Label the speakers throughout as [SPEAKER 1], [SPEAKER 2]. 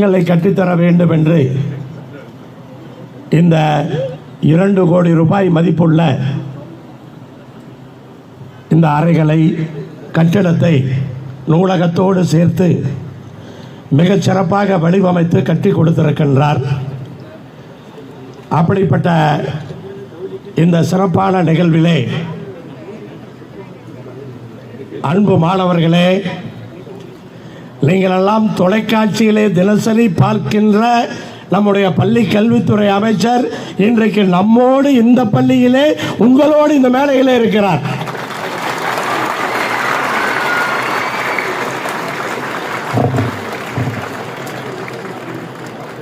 [SPEAKER 1] ங்களை கட்டித்தர வேண்டும் என்று இந்த இரண்டு கோடி ரூபாய் மதிப்புள்ள இந்த அறைகளை கட்டிடத்தை நூலகத்தோடு சேர்த்து மிகச் சிறப்பாக வடிவமைத்து கட்டி கொடுத்திருக்கின்றார். அப்படிப்பட்ட இந்த சிறப்பான நிகழ்விலே அன்பு மாணவர்களே நீங்கள் எல்லாம் தொலைக்காட்சியிலே தினசரி பார்க்கின்ற நம்முடைய பள்ளி கல்வித்துறை அமைச்சர் இன்றைக்கு நம்மோடு இந்த பள்ளியிலே உங்களோடு இந்த மேடையிலே இருக்கிறார்.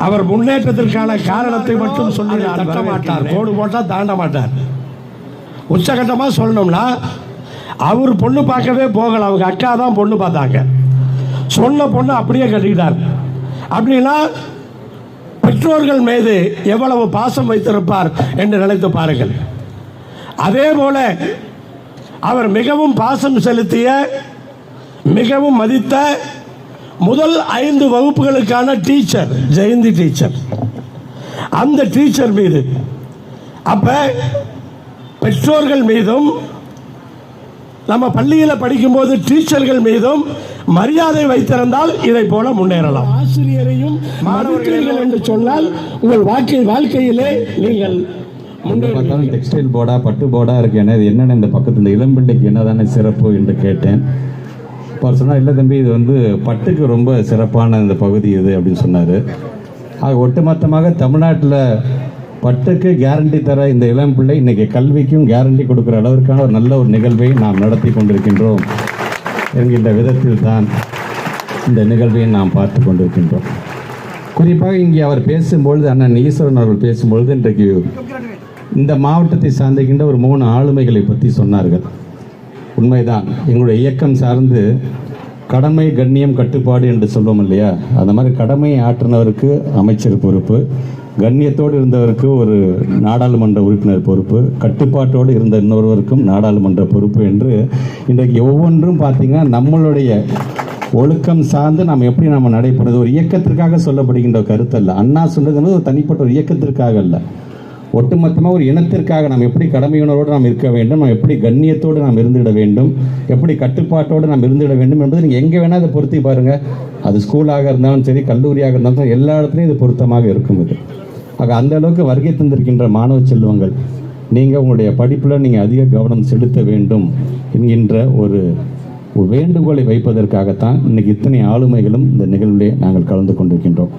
[SPEAKER 1] அவர் முன்னேற்றத்திற்கான காரணத்தை மட்டும் சொல்லி தட்ட மாட்டார். கோடு போட்டால் தாண்ட மாட்டார். உச்சகட்டமாக சொல்லணும்னா அவர் பொண்ணு பார்க்கவே போகல. அவங்க அக்கா தான் பொண்ணு பார்த்தாங்க. சொன்ன பொண்ணு அப்படியே கட்டிக்கிட்டார். அப்படின்னா பெற்றோர்கள் மீது எவ்வளவு பாசம் வைத்திருப்பார் என்று நினைத்து பாருங்கள். அதே போல அவர் மிகவும் பாசம் செலுத்திய மிகவும் மதித்த முதல் ஐந்து வகுப்புகளுக்கான டீச்சர் ஜெயந்தி டீச்சர். அந்த டீச்சர் மீது அப்ப பெற்றோர்கள் மீதும் நம்ம பள்ளியில் படிக்கும்போது டீச்சர்கள் மீதும் மரியாதை வைத்திருந்தால் இதை போல முன்னேறலாம். ஆசிரியரையும் மாணவர்கள் என்று சொன்னால் உங்கள் வாழ்க்கை வாழ்க்கையிலே நீங்கள்
[SPEAKER 2] பார்த்தாலும் டெக்ஸ்டைல் போர்டா பட்டு போர்டா இருக்கு. என்ன இது என்னென்ன இந்த பக்கத்து இந்த இளம்பிள்ளைக்கு என்னதானே சிறப்பு என்று கேட்டேன். அவர் சொன்னார் இல்லை தம்பி இது வந்து பட்டுக்கு ரொம்ப சிறப்பான இந்த பகுதி இது அப்படின்னு சொன்னார். ஆக ஒட்டுமொத்தமாக தமிழ்நாட்டில் பட்டுக்கு கேரண்டி தர இந்த இளம் பிள்ளை இன்னைக்கு கல்விக்கும் கேரண்டி கொடுக்குற அளவிற்கான ஒரு நல்ல ஒரு நிகழ்வை நாம் நடத்தி கொண்டிருக்கின்றோம். என்கின்ற விதத்தில் தான் இந்த நிகழ்வை நாம் பார்த்து கொண்டிருக்கின்றோம். குறிப்பாக இங்கே அவர் பேசும்பொழுது அண்ணன் ஈஸ்வரன் அவர்கள் பேசும்பொழுது இன்றைக்கு இந்த மாவட்டத்தை சார்ந்திருக்கின்ற ஒரு மூணு ஆளுமைகளை பற்றி சொன்னார்கள். உண்மைதான் எங்களுடைய இயக்கம் சார்ந்து கடமை கண்ணியம் கட்டுப்பாடு என்று சொல்வோம் இல்லையா? அந்த மாதிரி கடமையை ஆற்றினவருக்கு அமைச்சர் பொறுப்பு. கண்ணியத்தோடு இருந்தவருக்கு ஒரு நாடாளுமன்ற உறுப்பினர் பொறுப்பு கட்டுப்பாட்டோடு இருந்த இன்னொருவருக்கும் நாடாளுமன்ற பொறுப்பு என்று இன்றைக்கு ஒவ்வொன்றும் பார்த்தீங்கன்னா நம்மளுடைய ஒழுக்கம் சார்ந்து நாம் எப்படி நம்ம நடைபெறுது ஒரு இயக்கத்திற்காக சொல்லப்படுகின்ற கருத்தல்ல அண்ணா சொன்னது ஒரு தனிப்பட்ட ஒரு இயக்கத்திற்காக அல்ல. ஒட்டுமொத்தமாக ஒரு இனத்திற்காக நாம் எப்படி கடமையுணர்வோடு நாம் இருக்க வேண்டும் நாம் எப்படி கண்ணியத்தோடு நாம் இருந்திட வேண்டும் எப்படி கட்டுப்பாட்டோடு நாம் இருந்துவிட வேண்டும் என்பது நீங்கள் எங்கே வேணால் அதை பொருத்தி பாருங்கள் அது ஸ்கூலாக இருந்தாலும் சரி கல்லூரியாக இருந்தாலும் சரி, எல்லா இடத்துலையும் இது பொருத்தமாக இருக்கும் இது. ஆக அந்த அளவுக்கு வருகை தந்திருக்கின்ற மாணவ செல்வங்கள் நீங்கள் உங்களுடைய படிப்பில் நீங்கள் அதிக கவனம் செலுத்த வேண்டும் என்கின்ற ஒரு ஒரு வேண்டுகோளை வைப்பதற்காகத்தான் இன்னைக்கு இத்தனை ஆளுமைகளும் இந்த நிகழ்விலே நாங்கள் கலந்து கொண்டிருக்கின்றோம்.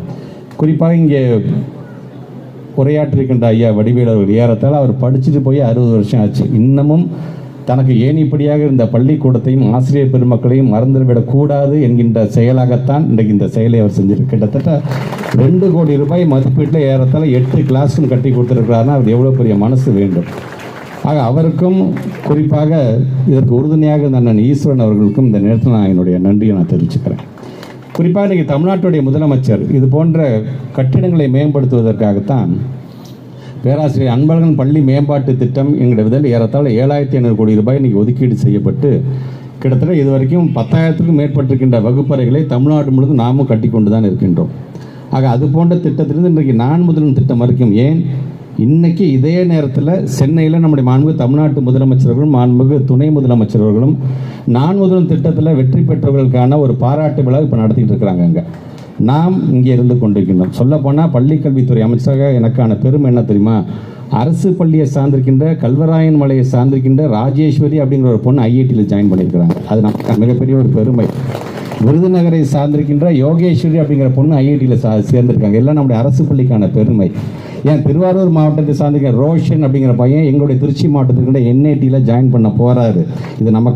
[SPEAKER 2] குறிப்பாக இங்கே உரையாற்றிருக்கின்ற ஐயா வடிவேலு அவர்கள் ஏறத்தால் அவர் படிச்சுட்டு போய் அறுபது வருஷம் ஆச்சு. இன்னமும் தனக்கு ஏணிப்படியாக இருந்த பள்ளிக்கூடத்தையும் ஆசிரியர் பெருமக்களையும் மறந்துவிடக்கூடாது என்கின்ற செயலாகத்தான் இன்றைக்கு இந்த செயலை அவர் செஞ்சிருக்கு கிட்டத்தட்ட ரெண்டு கோடி ரூபாய் மதிப்பீட்டில் ஏறத்தால் எட்டு கிளாஸும் கட்டி கொடுத்துருக்கிறாருன்னா அவர் எவ்வளோ பெரிய மனசு வேண்டும். ஆக அவருக்கும் குறிப்பாக இதற்கு உறுதுணையாக இருந்த அண்ணன் ஈஸ்வரன் அவர்களுக்கும் இந்த நேரத்தில் நான் என்னுடைய நன்றியை நான் தெரிவிச்சுக்கிறேன். குறிப்பாக இன்றைக்கி தமிழ்நாட்டுடைய முதலமைச்சர் இது போன்ற கட்டிடங்களை மேம்படுத்துவதற்காகத்தான் பேராசிரியர் அன்பழகன் பள்ளி மேம்பாட்டு திட்டம் எங்களுடைய விதல் ஏறத்தாழ ஏழாயிரத்தி ஐநூறு கோடி ரூபாய் இன்றைக்கி ஒதுக்கீடு செய்யப்பட்டு கிட்டத்தட்ட இது வரைக்கும் பத்தாயிரத்துக்கும் மேற்பட்டிருக்கின்ற வகுப்பறைகளை தமிழ்நாடு முழுவதும் நாமும் கட்டி கொண்டு தான் இருக்கின்றோம். ஆக அது போன்ற திட்டத்திலிருந்து இன்றைக்கு நான் முதலும் திட்டம் வரைக்கும் ஏன் இன்னைக்கு இதே நேரத்தில் சென்னையில் நம்முடைய மாண்பு தமிழ்நாட்டு முதலமைச்சர்களும் மாண்புமிகு துணை முதலமைச்சர்களும் நான் முதலும் திட்டத்தில் வெற்றி பெற்றவர்களுக்கான ஒரு பாராட்டு விழா இப்போ நடத்திட்டு இருக்கிறாங்க அங்கே. நாம் இங்கே இருந்து கொண்டிருக்கின்றோம். சொல்லப்போனால் பள்ளிக்கல்வித்துறை அமைச்சராக எனக்கான பெருமை என்ன தெரியுமா? அரசு பள்ளியை சார்ந்திருக்கின்ற கல்வராயன் மலையை சார்ந்திருக்கின்ற ராஜேஸ்வரி அப்படிங்கிற ஒரு பொண்ணு ஐஐடியில் ஜாயின் பண்ணியிருக்கிறாங்க. அது நமக்கு மிகப்பெரிய ஒரு பெருமை. விருதுநகரை சார்ந்திருக்கின்ற யோகேஸ்வரி அப்படிங்கிற பொண்ணு ஐஐடியில் சா சேர்ந்திருக்காங்க. எல்லாம் நம்முடைய அரசு பள்ளிக்கான பெருமை. ஏன் திருவாரூர் மாவட்டத்தை சார்ந்த ரோஷன் அப்படிங்கிற பையன் எங்களுடைய திருச்சி மாவட்டத்திற்கிட்ட என்ஐடியில் ஜாயின் பண்ண போகிறாரு இது நமக்கு